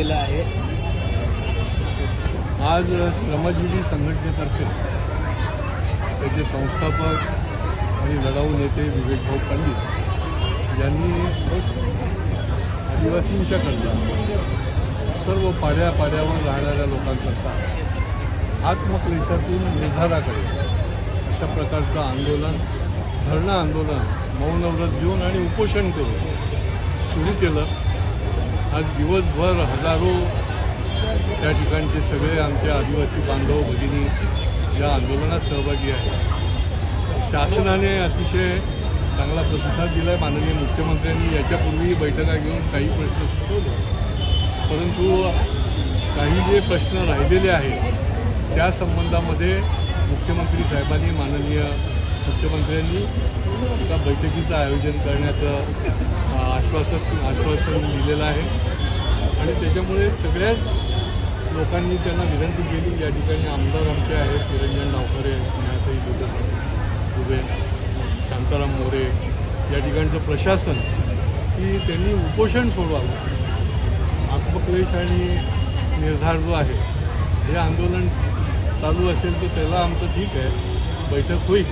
बोलवलेलं आहे. आज श्रमजीवी संघटनेतर्फे त्याचे संस्थापक आणि लढाऊ नेते विवेकभाऊ पंडित यांनी आदिवासींच्याकरता सर्व पाड्या पाड्यावर राहणाऱ्या लोकांकरता आत्मक्लेशातून निर्धाराकडे अशा प्रकारचं आंदोलन धरणं आंदोलन मौनव्रत घेऊन आणि उपोषण करून सुरू केलं. आज दिवसभर हजारो त्या ठिकाणचे सगळे आमचे आदिवासी बांधव भगिनी या आंदोलनात सहभागी आहेत. शासनाने अतिशय चांगला प्रतिसाद दिला आहे माननीय मुख्यमंत्र्यांनी याच्यापूर्वी बैठका घेऊन काही प्रश्न सुचवले. परंतु काही जे प्रश्न राहिलेले आहेत त्या संबंधामध्ये मुख्यमंत्री साहेबांनी माननीय मुख्यमंत्र्यांनी त्या बैठकीचं आयोजन करण्याचं अ, आश्वासन आश्वासन दिलेलं आहे. आणि त्याच्यामुळे सगळ्याच लोकांनी त्यांना विनंती केली या ठिकाणी आमदार आमचे आहेत निरंजन नावकरे स्नेहाताई दुबे दुबे शांताराम मोरे या ठिकाणचं प्रशासन की त्यांनी उपोषण सोडवावं. आत्मक्लेश आणि निर्धार जो आहे हे आंदोलन चालू असेल तर त्याला आमचं ठीक आहे बैठक होईल.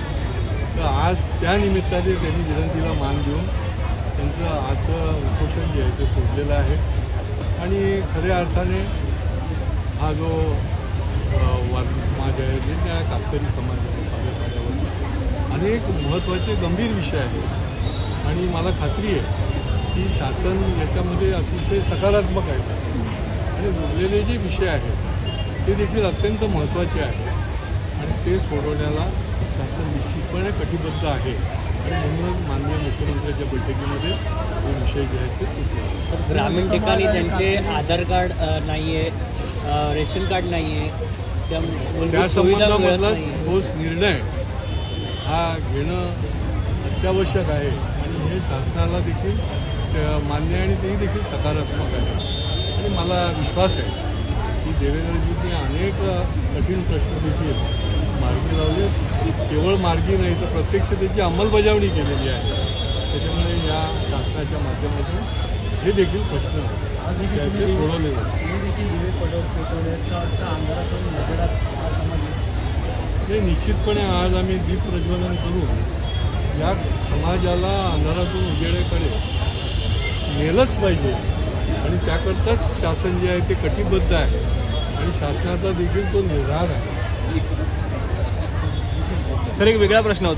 तर आज त्या निमित्ताने त्यांनी विनंतीला मान देऊन त्यांचं आजचं उपोषण जे आहे ते सोडलेलं आहे. आणि खऱ्या अर्थाने हा जो वारली समाज आहे जे त्या कातकरी समाज आहे अनेक महत्त्वाचे गंभीर विषय आहेत. आणि मला खात्री आहे की शासन याच्यामध्ये अतिशय सकारात्मक आहे. आणि उरलेले जे विषय आहेत ते देखील अत्यंत महत्त्वाचे आहेत. आणि ते सोडवण्याला शासन निश्चितपणे कटिबद्ध आहे. आणि म्हणूनच माननीय मुख्यमंत्र्यांच्या बैठकीमध्ये हे विषय जे आहेत ते सुटले ग्रामीण ठिकाणी त्यांचे आधार कार्ड नाहीये अ, रेशन कार्ड नाहीये त्या त्या मूलभूत सुविधा मिळत संबंधामधला नाहीये. ठोस निर्णय हा घेणं अत्यावश्यक आहे. आणि हे शासनाला देखील मान्य आहे आणि तेही देखील सकारात्मक आहे. आणि मला विश्वास आहे की देवेंद्रजींनी अनेक कठीण प्रश्न देखील केवळ मार्गी नाही तर प्रत्यक्ष त्याची अंमलबजावणी केलेली आहे. त्याच्यामुळे या शासनाच्या माध्यमातून हे देखील प्रश्न त्याचे सोडवले हे निश्चितपणे आज आम्ही दीप प्रज्वलन करून या समाजाला अंधारातून उजेडेकडे नेलंच पाहिजे. आणि त्याकरताच शासन जे आहे ते कटिबद्ध आहे. आणि शासनाचा देखील तो निर्धार आहे. सर एक वेगळा प्रश्न होता.